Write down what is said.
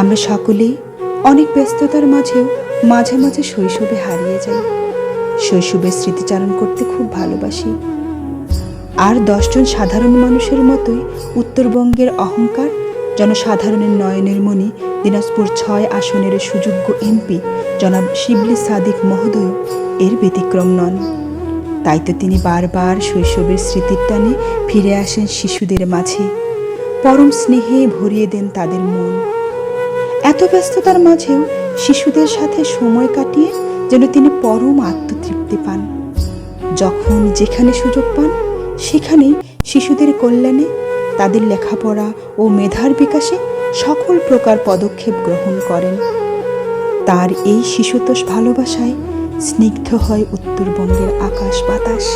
আমরা সকলেই অনেক ব্যস্ততার মাঝেও মাঝে মাঝে শৈশবে হারিয়ে যাই। শৈশবের স্মৃতিচারণ করতে খুব ভালোবাসি। আর দশজন সাধারণ মানুষের মতোই উত্তরবঙ্গের অহংকার জনসাধারণের নয়নের মণি, দিনাজপুর ছয় আসনের সুযোগ্য এমপি জনাব শিবলি সাদিক মহোদয় এর ব্যতিক্রম নন। তাই তো তিনি বারবার শৈশবের স্মৃতির টানে ফিরে আসেন শিশুদের মাঝে। পরম স্নেহে ভরিয়ে দেন তাদের মন। এত ব্যস্ততার মাঝেও শিশুদের সাথে সময় কাটিয়ে যেন তিনি পরম আত্মতৃপ্তি পান। যখন যেখানে সুযোগ পান, সেখানেই শিশুদের কল্যাণে তাদের লেখাপড়া ও মেধার বিকাশে সকল প্রকার পদক্ষেপ গ্রহণ করেন। তার এই শিশুতোষ ভালোবাসায় স্নিগ্ধ হয় উত্তরবঙ্গের আকাশ বাতাস।